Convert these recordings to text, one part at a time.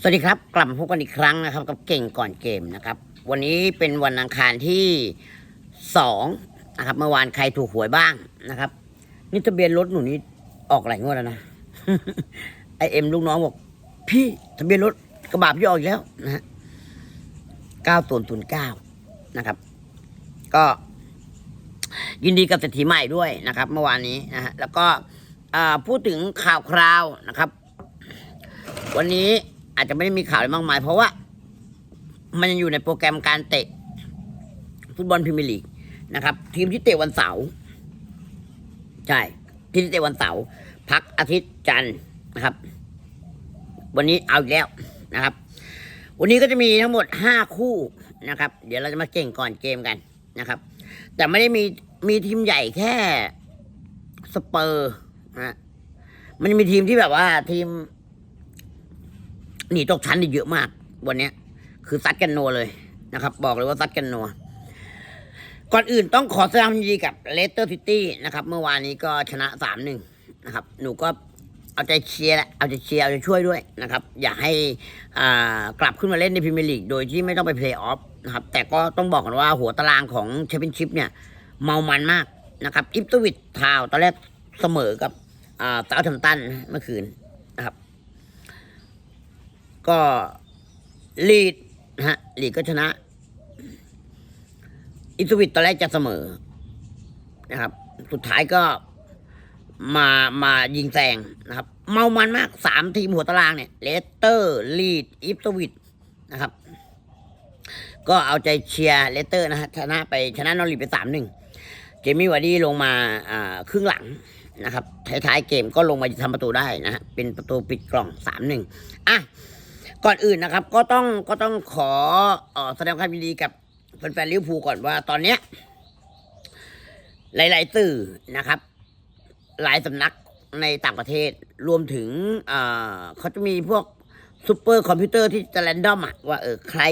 สวัสดีครับ กลับมาพบกันอีกครั้งนะครับ กับเก่งก่อนเกมนะครับ วันนี้เป็นวันอังคารที่สองนะครับ เมื่อวานใครถูกหวยบ้างนะครับนี่ทะเบียนรถหนูนี่ออกหลายงวดแล้วนะไอเอ็มลูกน้องบอก พี่ทะเบียนรถกระบะพี่ออกแล้วนะฮะเก้าศูนย์ศูนเก้านะครับ ก็ ยินดีกับเศรษฐีใหม่ด้วยนะครับ เมื่อวานนี้นะฮะแล้วก็พูดถึงข่าวคราวนะครับ วันนี้ อาจจะไม่ได้มีข่าวอะไรมากมาย เพราะว่า มันยังอยู่ในโปรแกรมการเตะ ฟุตบอลพรีเมียร์ลีกนะครับ ทีมที่เตะวันเสาร์ใช่ทีมที่เตะวันเสาร์พักอาทิตย์จันทร์นะครับ วันนี้เอาอีกแล้วนะครับ วันนี้ก็จะมีทั้งหมดห้าคู่นะครับ เดี๋ยวเราจะมาเก่งก่อนเกมกันนะครับ แต่ไม่ได้มีมีทีมใหญ่แค่สเปอร์นะมันมีทีมที่แบบว่าทีม หนีตกชั้นนี่เยอะมาก วันนี้คือซัดกันนัวเลยนะครับ บอกเลยว่าซัดกันนัวก่อนอื่นต้องขอแสดงความยินดีกับเลสเตอร์ซิตี้นะครับ เมื่อวานนี้ก็ชนะสามหนึ่งนะครับ หนูก็เอาใจเชียร์แหละเอาใจเชียร์เอาใจช่วยด้วยนะครับ อยากให้กลับขึ้นมาเล่นในพรีเมียร์ลีกโดยที่ไม่ต้องไปเพลย์ออฟนะครับ แต่ก็ต้องบอกกันว่าหัวตารางของแชมเปี้ยนชิพเนี่ย เมามันมากนะครับอิปตวิดทาวตอนแรกเสมอกับอ่าเซาท์แฮมป์ตันเมื่อคืน ก็ลีดนะฮะลีดก็ชนะ อิสวิตตอนแรกจะเสมอ นะครับ สุดท้ายก็มามายิงแซงนะครับ เมามันมากสามทีมหัวตารางเนี่ยเลสเตอร์ลีดอิฟสวิตนะครับ ก็เอาใจเชียร์เลสเตอร์นะฮะชนะไปชนะนอริดไปสามหนึ่งเจมี่วาร์ดี้ลงมาครึ่งหลังนะครับท้ายๆเกมก็ลงมาทำประตูได้นะฮะเป็นประตูปิดกล่องสามหนึ่งอะ ก่อนอื่นนะครับ ก็ต้องก็ต้องขอแสดงความยินดีกับแฟนๆลิเวอร์พูลก่อนว่าตอนเนี้ยหลาย ๆ สื่อนะครับ หลายสำนักในต่างประเทศรวมถึงเอ่อเขาจะมีพวกซูเปอร์คอมพิวเตอร์ที่จะแรนดอมอะว่าเออใคร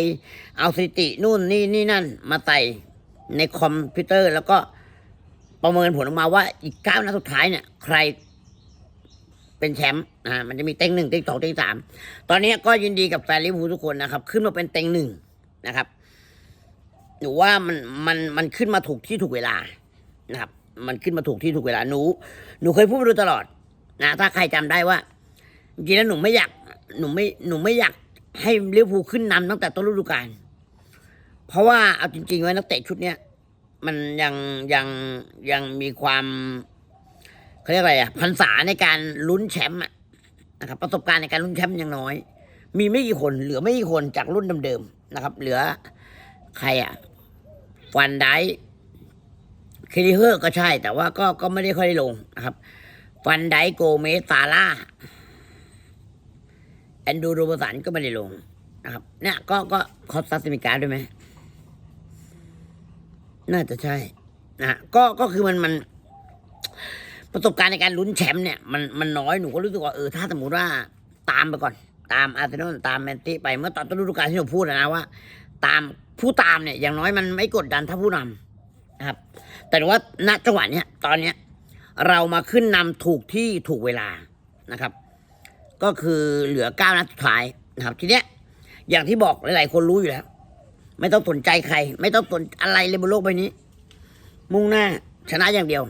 เอาสถิตินู่นนี่นี่นั่น มาใส่ในคอมพิวเตอร์ แล้วก็ประเมินผลออกมาว่าอีกเก้านัดสุดท้ายเนี่ย ใคร เป็นแชมป์นะฮะมันจะมีเต็งหนึ่งเต็งสองเต็งสามตอนนี้ก็ยินดีกับแฟนลิเวอร์พูลทุกคนนะครับ ขึ้นมาเป็นเต็งหนึ่งนะครับหนูว่ามันมันมันขึ้นมาถูกที่ถูกเวลานะครับ มันขึ้นมาถูกที่ถูกเวลาหนูหนูเคยพูดมาโดยตลอดนะถ้าใครจำได้ว่าจริงๆแล้วหนูไม่อยากหนูไม่หนูไม่อยากให้ลิเวอร์พูลขึ้นนำตั้งแต่ต้นฤดูกาลเพราะว่าเอาจริงๆไว้นักเตะชุดเนี้ยมันยังยังยังมีความ เขาเรียกอะไรอะพันษาในการลุ้นแชมป์อะนะครับประสบการณ์ในการลุ้นแชมป์ยังน้อย มีไม่กี่คนเหลือไม่กี่คนจากรุ่นเดิมๆนะครับ เหลือใครอะฟันไดเคลิเฮอร์ก็ใช่ แต่ว่าก็ก็ไม่ได้ค่อยได้ลงนะครับฟันไดโกเมสซาร่าแอนดูโรบสันก็ไม่ได้ลงนะครับ เนี่ยก็ก็คอสตัสมิการด้วยไหมน่าจะใช่นะก็ก็คือมันมัน ประสบการณ์ในการลุ้นแชมป์เนี่ยมันมันน้อยหนูก็รู้สึกว่าเออถ้าสมมติว่าตามไปก่อน ตามอาร์เซนอลตามแมนตีไปเมื่อตอนต้นฤดูกาลที่หนูพูดนะว่า ตามผู้ตามเนี่ยอย่างน้อยมันไม่กดดันถ้าผู้นำนะครับ แต่ว่าณจังหวะเนี้ยตอนเนี้ยเรามาขึ้นนำถูกที่ถูกเวลานะครับ ก็คือเหลือเก้านัดสุดท้ายนะครับ ทีเนี้ยอย่างที่บอกหลาย ๆ คนรู้อยู่แล้ว ไม่ต้องสนใจใคร ไม่ต้องสนอะไรเลยบนโลกใบนี้ มุ่งหน้า ชนะอย่างเดียว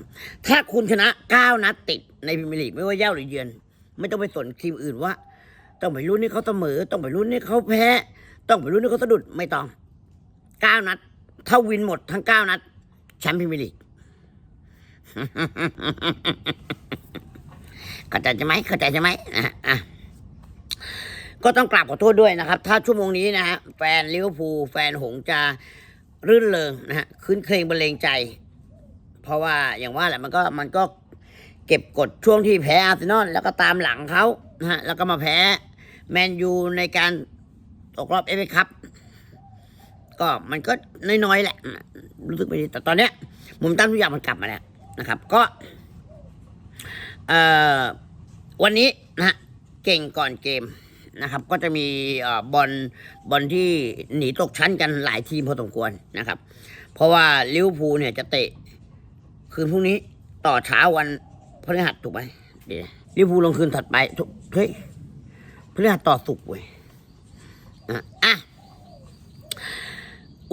ถ้าคุณชนะเก้านัดติดในพรีเมียร์ลีกไม่ว่าเย้าหรือเยือน ไม่ต้องไปสนทีมอื่นว่า ต้องไปรุ่นนี้เขาเสมอ ต้องไปรุ่นนี้เขาแพ้ ต้องไปรุ่นนี้เขาสะดุดไม่ต้องเก้านัด ถ้าวินหมดทั้งเก้านัดแชมป์พรีเมียร์ลีกเข้าใจใช่ไหมเข้าใจใช่ไหมอะอะก็ต้องกราบขอโทษด้วยนะครับ ถ้าชั่วโมงนี้นะฮะแฟนลิเวอร์พูลแฟนหงจะรื่นเริงนะฮะคืนเครงบรรเลงใจ เพราะว่าอย่างว่าแหละมันก็มันก็เก็บกดช่วงที่แพ้อาร์เซนอลแล้วก็ตามหลังเขานะฮะแล้วก็มาแพ้แมนยูในการตกรอบเอฟเอคัพก็มันก็น้อยๆแหละ รู้สึกไม่ดีแต่ตอนเนี้ยมุมตั้งทุกอย่างมันกลับมาแล้วนะครับ ก็เอ่อวันนี้นะเก่งก่อนเกมนะครับ ก็จะมีบอลบอลที่หนีตกชั้นกันหลายทีมพอสมควรนะครับ เพราะว่าลิเวอร์พูลเนี่ยจะเตะ คืนพรุ่งนี้ต่อเช้าวันพฤหัสถูกไหมเดี๋ยวลิเวอร์พูลลงคืนถัดไปเฮ้ยพฤหัสต่อสุกร์เว้ยนะอะ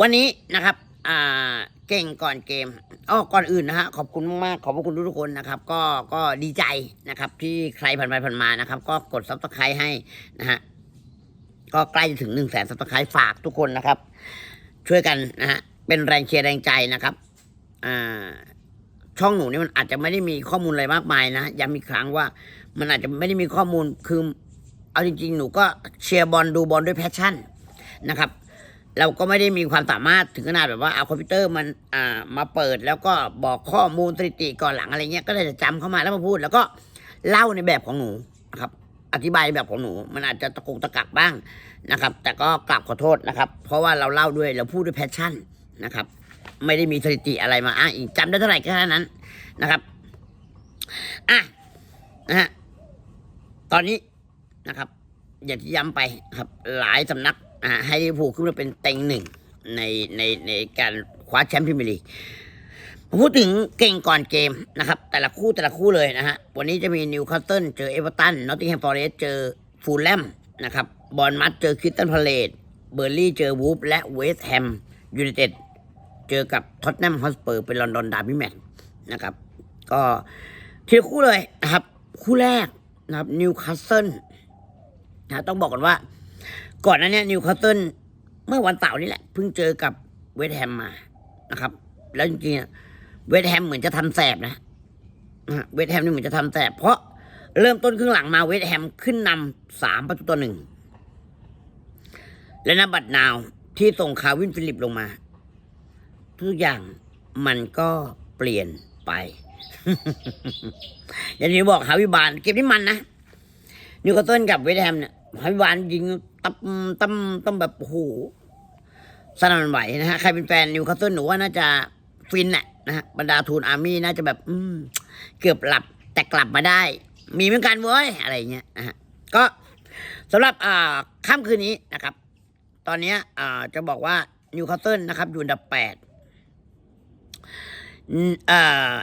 วันนี้นะครับ อ่าเก่งก่อนเกมอ๋อก่อนอื่นนะฮะขอบคุณมากๆขอบพระคุณทุกคนนะครับ ก็ก็ดีใจนะครับ ที่ใครผ่านไปผ่านมานะครับ ก็กดซับสไครต์ให้นะฮะก็ใกล้จะถึงหนึ่งแสนซับสไครต์ฝากทุกคนนะครับ ช่วยกันนะฮะเป็นแรงเชียร์แรงใจนะครับ อ่า ช่องหนูนี่มันอาจจะไม่ได้มีข้อมูลอะไรมากมายนะย้ำอีกครั้งว่า มันอาจจะไม่ได้มีข้อมูลคือเอาจริง ๆ หนูก็เชียร์บอลดูบอลด้วยแพชชั่นนะครับ เราก็ไม่ได้มีความสามารถถึงขนาดแบบว่าเอาคอมพิวเตอร์มันอ่ามาเปิด แล้วก็บอกข้อมูลสถิติก่อนหลังอะไรเงี้ยก็เลยจะจำเข้ามาแล้วมาพูด แล้วก็เล่าในแบบของหนูนะครับ อธิบายแบบของหนู มันอาจจะตะกุกตะกักบ้างนะครับ แต่ก็กลับขอโทษนะครับ เพราะว่าเราเล่าด้วยเราพูดด้วยแพชชั่นนะครับ ไม่ได้มีสถิติอะไรมาอ้างอิงจำได้เท่าไหร่แค่นั้นนะครับอะนะฮะตอนนี้นะครับ อย่างที่ย้ำไปครับ หลายสำนักอ่าให้ลิเวอร์พูลขึ้นมาเป็นเต็งหนึ่งในในในการคว้าแชมป์พรีเมียร์ลีกพูดถึงเก่งก่อนเกมนะครับ แต่ละคู่แต่ละคู่เลยนะฮะวันนี้จะมีนิวคาสเซิลเจอเอเวอร์ตันนอตติงแฮมฟอร์เรสเจอฟูลแลมนะครับบอลมัดเจอคริสตันพาเลตเบอร์ลี่เจอวูฟและเวสต์แฮมยูไนเต็ด เจอกับท็อตแนมฮอสเปอร์เป็นลอนดอนดาร์บี้แมตช์นะครับ ก็ทีคู่เลยนะครับ คู่แรกนะครับนิวคาสเซิลนะต้องบอกก่อนว่า ก่อนหน้านี้นิวคาสเซิลเมื่อวันเสาร์นี่แหละ เพิ่งเจอกับเวสต์แฮมมานะครับ แล้วจริงๆเวสต์แฮมเหมือนจะทำแสบนะเวสต์แฮมนี่เหมือนจะทำแสบเพราะเริ่มต้นครึ่งหลังมาเวสต์แฮมขึ้นนำสามประตูต่อหนึ่งและนบัดนาวที่ส่งคาร์วินฟิลิปลงมา ทุกอย่างมันก็เปลี่ยนไป อย่างที่บอกฮาวิบานเกมนี้มันนะนิวคาสเซิลกับเวสต์แฮมเนี่ยฮาวิบานยิงตั้มตั้มตั้มแบบโอ้โหสนั่นไหวนะฮะ ใครเป็นแฟนนิวคาสเซิลหนูว่าน่าจะฟินแหละนะฮะบรรดาทูนอาร์มี่น่าจะแบบ อืม เกือบหลับแต่กลับมาได้ มีเหมือนกันเว้ย อะไรเงี้ยนะฮะก็สำหรับอ่าค่ำคืนนี้นะครับ ตอนเนี้ยอ่าจะบอกว่านิวคาสเซิลนะครับ อยู่อันดับแปด เอ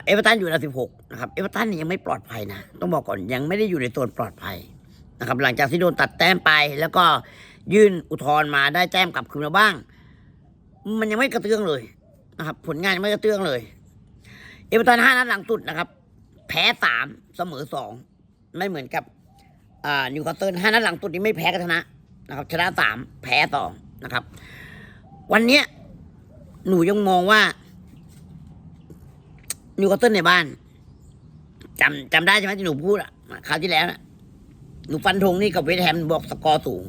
เอเวอร์ตันอยู่อันดับสิบหกนะครับเอเวอร์ตันนี่ยังไม่ปลอดภัยนะ ต้องบอกก่อนยังไม่ได้อยู่ในโซนปลอดภัยนะครับหลังจากที่โดนตัดแต้มไป แล้วก็ยื่นอุทธรณ์มาได้แต้มกลับคืนมาบ้าง มันยังไม่กระเตื้องเลยนะครับ ผลงานยังไม่กระเตื้องเลย เอเวอร์ตันห้านัดหลังสุดนะครับ แพ้สามเสมอสองไม่เหมือนกับอ่านิวคาสเซิลห้านัดหลังสุดนี้ไม่แพ้กันชนะนะครับ ชนะสามแพ้สองนะครับ วันเนี้ยหนูยังมองว่า นิวคาสเซิลในบ้านจำจำได้ใช่ไหมที่หนูพูดอะคราวที่แล้วนะหนูฟันธงนี่กับเวสแฮมบอกสกอร์สูง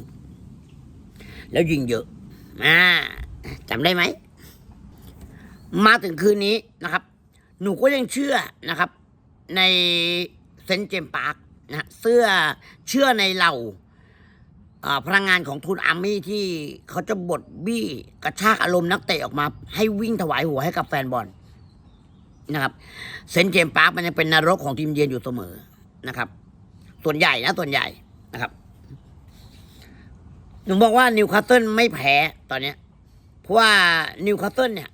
แล้วยิงเยอะอ่าจำได้ไหม มาถึงคืนนี้นะครับ หนูก็ยังเชื่อนะครับ ในเซนต์เจมปาร์คนะเสื้อเชื่อในเหล่าอ่าพลังงานของทุนอาร์มี่ที่เขาจะบดบี้กระชากอารมณ์นักเตะออกมา ให้วิ่งถวายหัวให้กับแฟนบอล นะครับเซนเจมปาร์คมันยังเป็นนรกของทีมเยือนอยู่เสมอนะครับ ส่วนใหญ่นะส่วนใหญ่นะครับหนูบอกว่านิวคาสเซิลไม่แพ้ตอนเนี้ย เพราะว่านิวคาสเซิลเนี่ย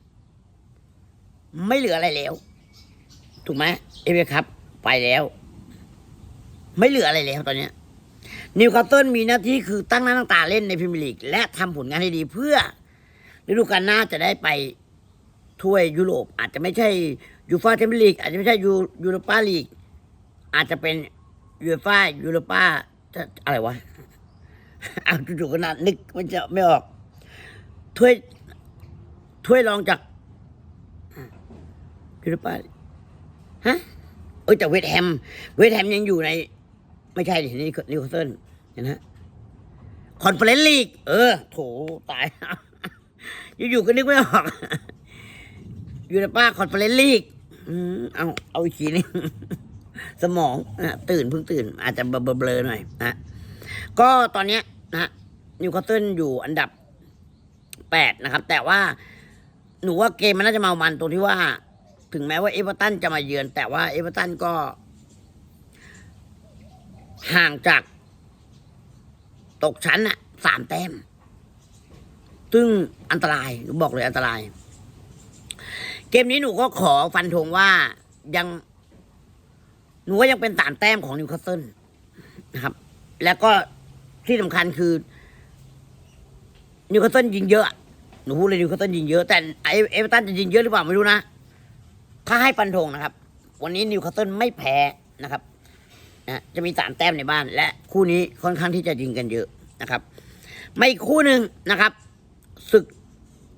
ไม่เหลืออะไรแล้ว ถูกไหมเอเวครับ ไปแล้ว ไม่เหลืออะไรแล้วตอนเนี้ยนิวคาสเซิลมีหน้าที่คือตั้งหน้าตั้งตาเล่นในพรีเมียร์ลีกและทำผลงานให้ดีเพื่อฤดูกาลหน้าจะได้ไปถ้วยยุโรปอาจจะไม่ใช่ ยูฟาแชมเปี้ยนลีกอาจจะไม่ใช่ยูยูโรปาลีกอาจจะเป็นยูฟายูโรปาอะไรวะอาจู่ๆขนาดนึกมันจะไม่ออก ถ้วยถ้วยรองจากยูโรปาฮะเออจากเวสต์แฮม เวสต์แฮมยังอยู่ใน ไม่ใช่ดินี่นิวคาสเซิลเห็นไหมคอนเฟอเรนซ์ลีก เออ โถตาย อยู่ๆก็นึกไม่ออกยูโรปาคอนเฟอเรนซ์ลีก เอาเอาอีกทีนึงสมองนะตื่นเพิ่งตื่น อาจจะเบลอๆหน่อยนะก็ตอนเนี้ยนะนิวคาสเซิลอยู่อันดับแปดนะครับ แต่ว่าหนูว่าเกมมันน่าจะเมามันตรงที่ว่า ถึงแม้ว่าเอเวอร์ตันจะมาเยือน แต่ว่าเอเวอร์ตันก็ ห่างจาก ตกชั้นอะสามแต้ม ซึ่งอันตรายหนูบอกเลยอันตราย เกมนี้หนูก็ขอฟันธงว่ายัง หนูว่ายังเป็นสามแต้มของนิวคาสเซิลนะครับ แล้วก็ที่สำคัญคือนิวคาสเซิลยิงเยอะ หนูพูดเลยนิวคาสเซิลยิงเยอะ แต่ไอเอเวอร์ตันจะยิงเยอะหรือเปล่าไม่รู้นะ ถ้าให้ปันธงนะครับ วันนี้นิวคาสเซิลไม่แพ้นะครับนะจะมีสามแต้มในบ้าน และคู่นี้ค่อนข้างที่จะยิงกันเยอะนะครับ ไม่อีกคู่หนึ่งนะครับศึก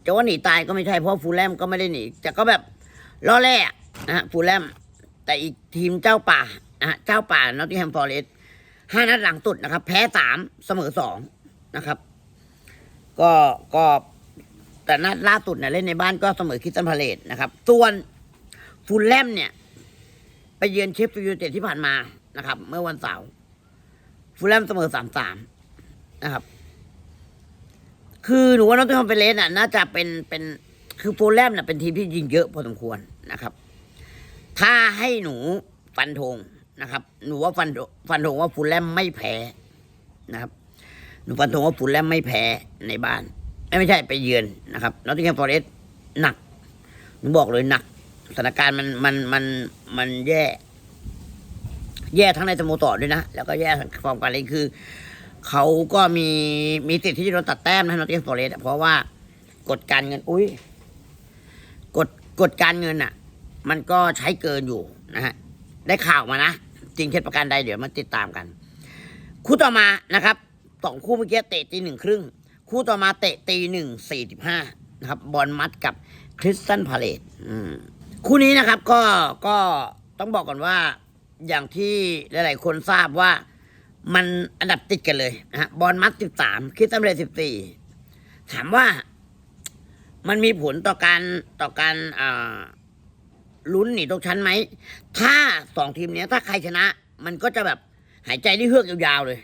จะว่าหนีตายก็ไม่ใช่เพราะฟูลแลมก็ไม่ได้หนีแต่ก็แบบล่อแร่นะฮะฟูลแลมแต่อีกทีมเจ้าป่านะฮะเจ้าป่านอตติงแฮมฟอร์เรสห้านัดหลังสุดนะครับ แพ้สามเสมอสองนะครับ ก็ก็แต่นัดล่าสุดเนี่ยเล่นในบ้านก็เสมอคิสตันพาเลตนะครับ ส่วนฟูลแลมเนี่ย ไปเยือนเชฟฟิลด์ยูไนเต็ดที่ผ่านมานะครับ เมื่อวันเสาร์ฟูลแลมเสมอสามสามนะครับ คือหนูว่านอตติงแฮมเปเรสน่ะน่าจะเป็นเป็นคือโฟลแลมน่ะเป็นทีมที่ยิงเยอะพอสมควรนะครับ ถ้าให้หนูฟันธงนะครับ หนูว่าฟันฟันธงว่าฟูลแลมไม่แพ้นะครับ หนูฟันธงว่าฟูลแลมไม่แพ้ในบ้าน ไม่ใช่ไปเยือนนะครับนอตติงแฮมฟอเรสหนักหนูบอกเลยหนักสถานการณ์มันมันมันมันแย่ แย่ทั้งในสโมสรด้วยนะ แล้วก็แย่ทั้งฟอร์มการเล่นคือ เขาก็มีมีสิทธิ์ที่จะโดนตัดแต้มนะนอตติงฟอเรสเพราะว่ากฎการเงิน อุ้ยกฎกฎการเงินอะ มันก็ใช้เกินอยู่นะฮะได้ข่าวมานะ จริงเท็จประการใดเดี๋ยวมาติดตามกัน คู่ต่อมานะครับสองคู่เมื่อกี้เตะตีหนึ่งครึ่ง คู่ต่อมาเตะตีหนึ่งสี่สิบห้านะครับบอลมัดกับคริสตันพาเลตคู่นี้นะครับก็ก็ต้องบอกก่อนว่าอย่างที่หลาย ๆ คนทราบว่า มันอันดับติดกันเลยนะฮะบอลมัดสิบสามคริสตันพาเลตสิบสี่ถามว่ามันมีผลต่อการต่อการอ่าลุ้นหนีตกชั้นไหม ถ้าสองทีมเนี้ย ถ้าใครชนะ มันก็จะแบบหายใจได้เฮือกยาวๆเลย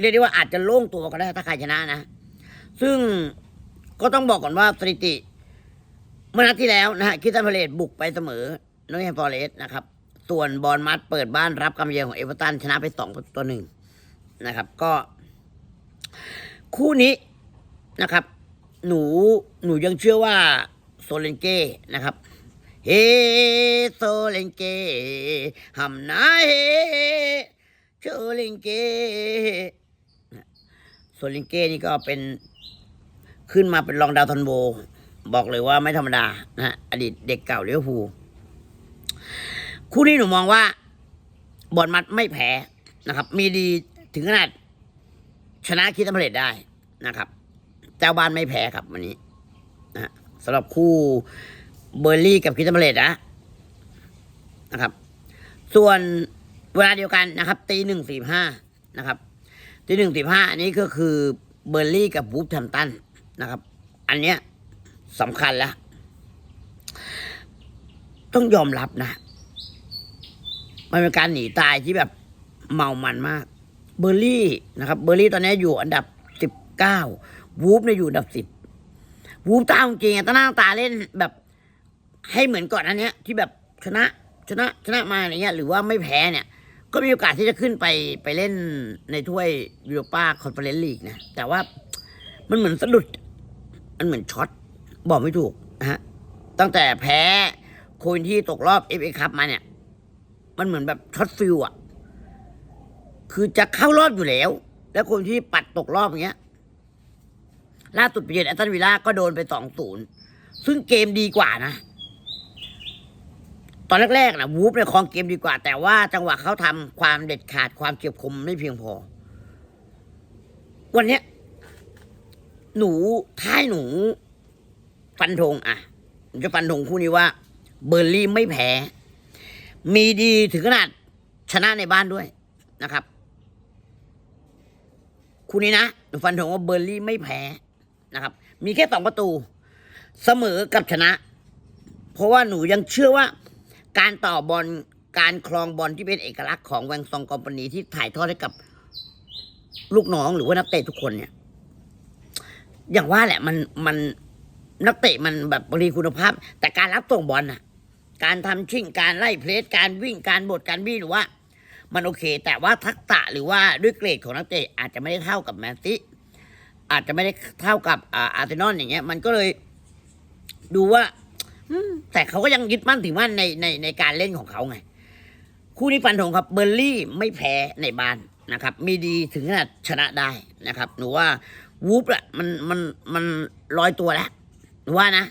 เรียกได้ว่าอาจจะโล่งตัวก็ได้ถ้าใครชนะนะ ซึ่งก็ต้องบอกก่อนว่าสถิติ เมื่อนัดที่แล้วนะฮะคิสตันพาเลตบุกไปเสมอนอตติงแฮมฟอเรสนะครับ ส่วนบอลมัดเปิดบ้านรับกำเยือนของเอเวอร์ตันชนะไปสองต่อหนึ่งนะครับ ก็ คู่นี้นะครับ หนูหนูยังเชื่อว่าโซเลนเก้นะครับเฮโซเลนเกฮัมนาเฮโซเลนเก้โซเลนเก้นี่ก็เป็นขึ้นมาเป็นรองดาวทันโบ บอกเลยว่าไม่ธรรมดานะอดีตเด็กเก่าเลี้ยวภู คู่นี้หนูมองว่าบอลมัดไม่แพ้นะครับ มีดีถึงขนาดชนะคิดตัมเพลตได้นะครับ เจ้าบ้านไม่แพ้ครับวันนี้นะสำหรับคู่เบอร์ลี่กับคิดตัมเพลตนะนะครับ ส่วนเวลาเดียวกันนะครับตีหนึ่งสี่ห้านะครับตีหนึ่งสี่ห้าอันนี้ก็คือเบอร์ลี่กับวูฟแฮมตันนะครับ อันเนี้ยสำคัญแล้วต้องยอมรับนะ มันเป็นการหนีตายที่แบบเมามันมาก เบอร์ลี่นะครับ เบอร์ลี่ตอนนี้อยู่อันดับสิบเก้าวูฟเนี่ยอยู่อันดับสิบวูฟตาจริงอะตาหน้าตาเล่นแบบ ให้เหมือนก่อนอันเนี้ย ที่แบบชนะชนะชนะมาอะไรเงี้ยหรือว่าไม่แพ้เนี่ย ก็มีโอกาสที่จะขึ้นไปไปเล่นในถ้วยยูโรปาคอนเฟอเรนซ์ลีกนะ แต่ว่ามันเหมือนสะดุด มันเหมือนช็อต บอกไม่ถูกนะฮะ ตั้งแต่แพ้โคนที่ตกรอบเอฟเอคัพมาเนี่ย มันเหมือนแบบช็อตฟิลอะคือจะเข้ารอบอยู่แล้ว แล้วคนที่ปัดตกรอบอย่างเงี้ย ล่าสุดไปเยือนแอตตันวิลล่าก็โดนไปสองศูนย์ซึ่งเกมดีกว่านะ ตอนแรกๆนะวูฟเนี่ยครองเกมดีกว่า แต่ว่าจังหวะเขาทำความเด็ดขาดความเฉียบคมไม่เพียงพอ วันเนี้ย หนูท้ายหนู ฟันธงอะผมจะฟันธงคู่นี้ว่า เบอร์ลี่ไม่แพ้ มีดีถึงขนาดชนะในบ้านด้วยนะครับ คู่นี้นะหนูฟันธงว่าเบอร์ลี่ไม่แพ้นะครับ มีแค่สองประตู เสมอกับชนะ เพราะว่าหนูยังเชื่อว่า การต่อบอลการคลองบอลที่เป็นเอกลักษณ์ของแวงซองกอมปานีที่ถ่ายทอดให้กับลูกน้องหรือว่านักเตะทุกคนเนี่ย อย่างว่าแหละมันมันนักเตะมันแบบบางทีคุณภาพ แต่การรับส่งบอลน่ะ การทำชิ่งการไล่เพลสการวิ่งการบดการวิ่งหรือว่า มันโอเค แต่ว่าทักษะหรือว่าด้วยเกรดของนักเตะอาจจะไม่ได้เท่ากับแมนซิอาจจะไม่ได้เท่ากับอาร์เซนอลอย่างเงี้ยมันก็เลยดูว่าแต่เขาก็ยังยึดมั่นถือมั่นในในในการเล่นของเขาไง คู่นี้ฟันธงครับเบอร์ลี่ไม่แพ้ในบ้านนะครับ มีดีถึงขนาดชนะได้นะครับ หนูว่าวูฟอะมันมันมันลอยตัวแล้วหนูว่านะ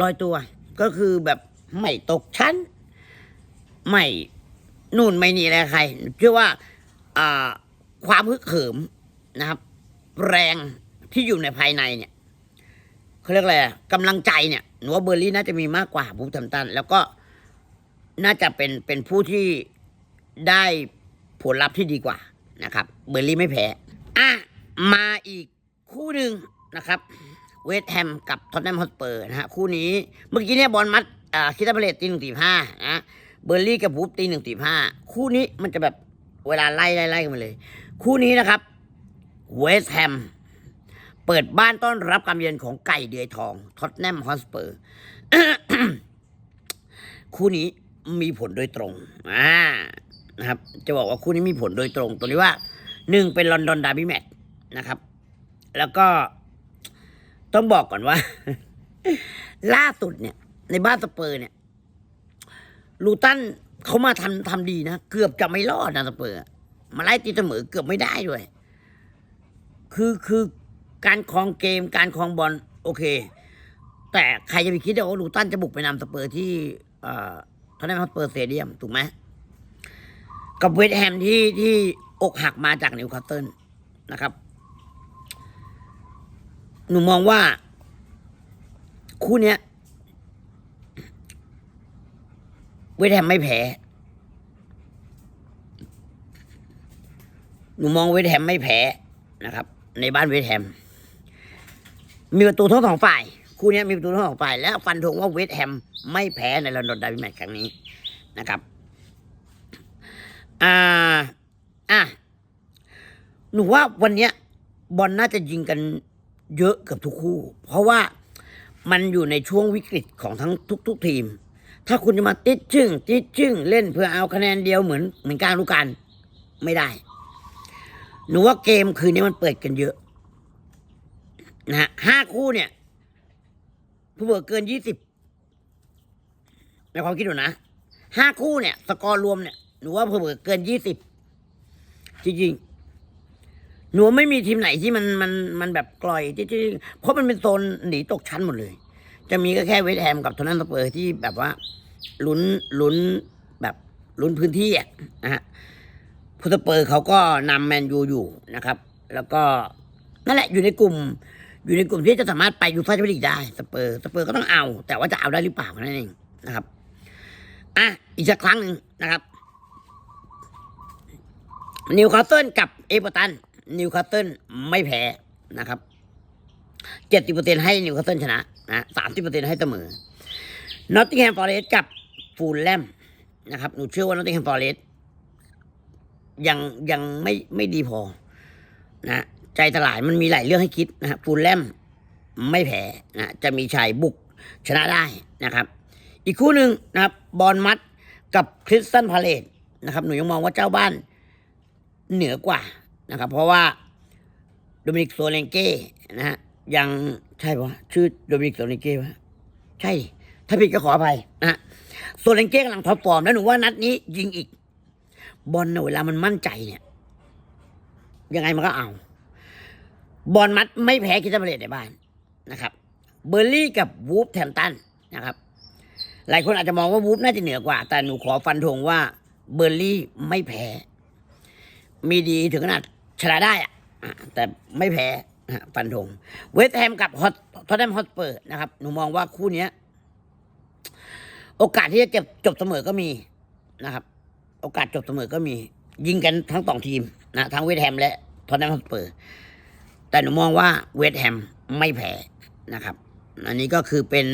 ลอยตัว ก็คือแบบ ไม่ตกชั้น ไม่นู่นไม่นี่อะไรใครเชื่อว่าความฮึกเหิมนะครับ แรงที่อยู่ในภายในเนี่ยเขาเรียกอะไรกำลังใจเนี่ยหนูว่าเบอร์ลี่น่าจะมีมากกว่าบูฟแทมตัน แล้วก็น่าจะเป็นเป็นผู้ที่ได้ผลลัพธ์ที่ดีกว่านะครับ เบอร์ลี่ไม่แพ้อะมาอีกคู่หนึ่งนะครับ เวสต์แฮมกับท็อตแนมฮอตสเปอร์นะฮะคู่นี้เมื่อกี้เนี่ยบอลมัด คิดาเพลตตีหนึ่งตีห้านะเบอร์ลี่กับบูฟตีหนึ่งตีห้าคู่นี้มันจะแบบเวลาไล่ไล่ไล่กันมาเลย คู่นี้นะครับเวสต์แฮมเปิดบ้านต้อนรับการเยือนของไก่เดือยทองท็อตแนมฮอสเปอร์คู่นี้มีผลโดยตรงอ่านะครับ จะบอกว่าคู่นี้มีผลโดยตรงตัวนี้ว่าหนึ่งเป็นลอนดอนดาร์บี้แมตช์นะครับ แล้วก็ต้องบอกก่อนว่า ล่าสุดเนี่ย ในบ้านสเปอร์เนี่ยลูตันเขามาทำทำดีนะ เกือบจะไม่รอดนะสเปอร์ มาไล่ตีเสมอเกือบไม่ได้ด้วย คือคือการครองเกมการครองบอลโอเค แต่ใครจะไปคิดได้ว่าลูตันจะบุกไปนำสเปอร์ที่เอ่อทอนนัมฮอตสเปอร์เตเดียม ถูกไหมกับเวสแฮมที่ที่อกหักมาจากนิวคาสเซิลนะครับ หนูมองว่า คู่เนี้ย เวสต์แฮมไม่แพ้หนูมองเวสต์แฮมไม่แพ้นะครับ ในบ้านเวสต์แฮม มีประตูทั้งสองฝ่าย คู่นี้มีประตูทั้งสองฝ่าย แล้วฟันธงว่าเวสต์แฮมไม่แพ้ในลอนดอนดาร์บี้แมตช์ครั้งนี้นะครับอ่าอะหนูว่าวันเนี้ยบอลน่าจะยิงกันเยอะเกือบทุกคู่ เพราะว่ามันอยู่ในช่วงวิกฤตของทั้งทุก ๆ ทีม ถ้าคุณจะมาติดชึ่งติดชึ่งเล่นเพื่อเอาคะแนนเดียวเหมือนเหมือนการรู้กัน ไม่ได้ หนูว่าเกมคืนนี้มันเปิดกันเยอะ นะฮะห้าคู่เนี่ย ผู้เบิกเกินยี่สิบในความคิดหนูนะห้าคู่เนี่ย สกอร์รวมเนี่ยหนูว่าผู้เบิกเกินยี่สิบจริงๆหนูไม่มีทีมไหนที่มันมันมันแบบกลอยจริงๆเพราะมันเป็นโซนหนีตกชั้นหมดเลยจะมีก็แค่เวสแฮมกับทอนนัมสเปอร์ที่แบบว่า ลุ้นลุ้นแบบลุ้นพื้นที่อะนะฮะพุทธเปอร์เขาก็นำแมนยูอยู่นะครับ แล้วก็นั่นแหละอยู่ในกลุ่ม อยู่ในกลุ่มที่จะสามารถไปยูฟ่าแชมเปี้ยนลีกได้สเปอร์สเปอร์ก็ต้องเอา แต่ว่าจะเอาได้หรือเปล่านั่นเองนะครับอะอีกสักครั้งหนึ่งนะครับนิวคาสเซิลกับเอเวอร์ตันนิวคาสเซิลไม่แพ้นะครับเจ็ดสิบเปอร์เซ็นให้นิวคาสเซิลชนะนะสามสิบเปอร์เซ็นให้เสมอ นอตติงแฮมฟอร์เรสต์กับฟูลแลมนะครับหนูเชื่อว่านอตติงแฮมฟอร์เรสต์ยังยังไม่ไม่ดีพอนะใจสลายมันมีหลายเรื่องให้คิดนะฮะฟูลแลมไม่แพ้นะจะมีชัยบุกชนะได้นะครับ อีกคู่หนึ่งนะครับบอลมัดกับคริสตันพาเลตนะครับหนูยังมองว่าเจ้าบ้านเหนือกว่านะครับ เพราะว่าโดมินิกโซเลนเก้นะฮะยังใช่ปะชื่อโดมินิกโซเลนเก้ปะใช่ ถ้าผิดก็ขออภัยนะฮะโซเลนเก้กำลังท็อปฟอร์มแล้วหนูว่านัดนี้ ยิงอีก บอลเนี่ยเวลามันมั่นใจเนี่ยยังไงมันก็เอา บอลมัดไม่แพ้คิดาเบเลตในบ้านนะครับ เบอร์ลี่กับวูฟแทมตันนะครับ หลายคนอาจจะมองว่าวูฟน่าจะเหนือกว่า แต่หนูขอฟันธงว่าเบอร์ลี่ไม่แพ้ มีดีถึงขนาดชนะได้อะแต่ไม่แพ้ฟันธง เวสต์แฮมกับฮอตทอตแนมฮอตเปอร์นะครับ หนูมองว่าคู่เนี้ย โอกาสที่จะจบจบเสมอก็มีนะครับ โอกาสจบเสมอก็มี ยิงกันทั้งสองทีมนะทั้งเวสต์แฮมและทอตแนมฮอตสเปอร์ แต่หนูมองว่าเวสต์แฮมไม่แพ้นะครับ อันนี้ก็คือเป็น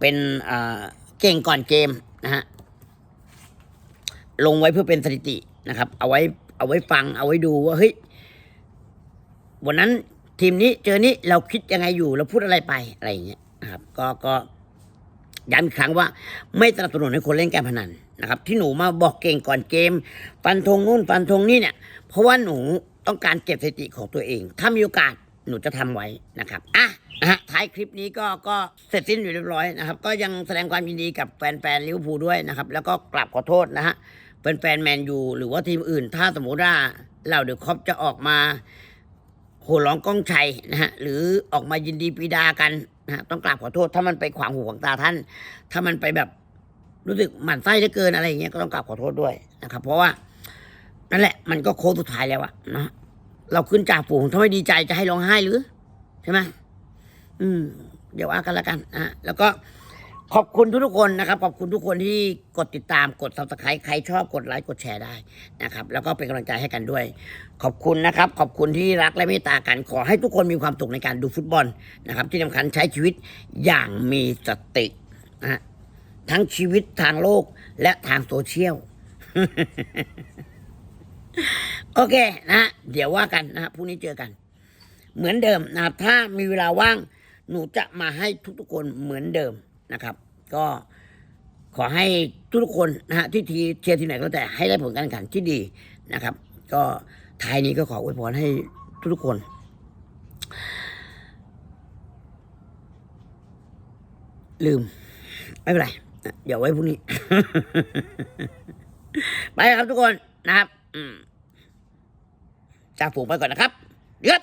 เป็นเอ่อเก่งก่อนเกมนะฮะลงไว้เพื่อเป็นสถิตินะครับ เอาไว้เอาไว้ฟังเอาไว้ดูว่าเฮ้ยวันนั้นทีมนี้เจอนี้เราคิดยังไงอยู่เราพูดอะไรไปอะไรอย่างเงี้ยนะครับ ก็ก็ ย้ำอีกครั้งว่า ไม่สนับสนุนให้คนเล่นการพนันนะครับ ที่หนูมาบอกเก่งก่อนเกม ฟันธงนู่นฟันธงนี่เนี่ย เพราะว่าหนูต้องการเก็บสถิติของตัวเอง ถ้ามีโอกาสหนูจะทำไว้นะครับอะนะฮะท้ายคลิปนี้ก็ก็เสร็จสิ้นอยู่เรียบร้อยนะครับ ก็ยังแสดงความยินดีกับแฟนๆลิเวอร์พูลด้วยนะครับ แล้วก็กลับขอโทษนะฮะแฟนๆแมนยูหรือว่าทีมอื่น ถ้าสมมติว่าเราเดี๋ยวคอปจะออกมา โห่ร้องก้องชัยนะฮะหรือออกมายินดีปีดากันนะต้องกราบขอโทษ ถ้ามันไปขวางหูขวางตาท่าน ถ้ามันไปแบบรู้สึกหมั่นไส้เหลือเกินอะไรอย่างเงี้ยก็ต้องกราบขอโทษด้วยนะครับ เพราะว่านั่นแหละมันก็โค้งสุดท้ายแล้วอะเนาะเราขึ้นจากฝูงถ้าไม่ดีใจจะให้ร้องไห้หรือใช่ไหมอืม เดี๋ยวว่ากันละกันนะฮะแล้วก็ ขอบคุณทุกๆคนนะครับ ขอบคุณทุกคนที่กดติดตามกด subscribe ใครชอบกดไลค์กดแชร์ได้นะครับ แล้วก็เป็นกำลังใจให้กันด้วย ขอบคุณนะครับ ขอบคุณที่รักและเมตตากันขอให้ทุกคนมีความสุขในการดูฟุตบอลนะครับ ที่สำคัญใช้ชีวิตอย่างมีสตินะฮะทั้งชีวิตทางโลกและทางโซเชียล โอเคนะ เดี๋ยวว่ากันนะพรุ่งนี้เจอกัน เหมือนเดิมนะครับถ้ามีเวลาว่าง หนูจะมาให้ทุกๆคนเหมือนเดิมนะครับ ก็ขอให้ทุกคนนะฮะที่ทีเชียร์ทีมไหนก็แต่ให้ได้ผลการแข่งขันที่ดีนะครับ ก็ท้ายนี้ก็ขออวยพรให้ทุกคน ลืม ไม่เป็นไรเดี๋ยวไว้พรุ่งนี้ ไปครับทุกคนนะครับจากฝูงไปก่อนนะครับเดือด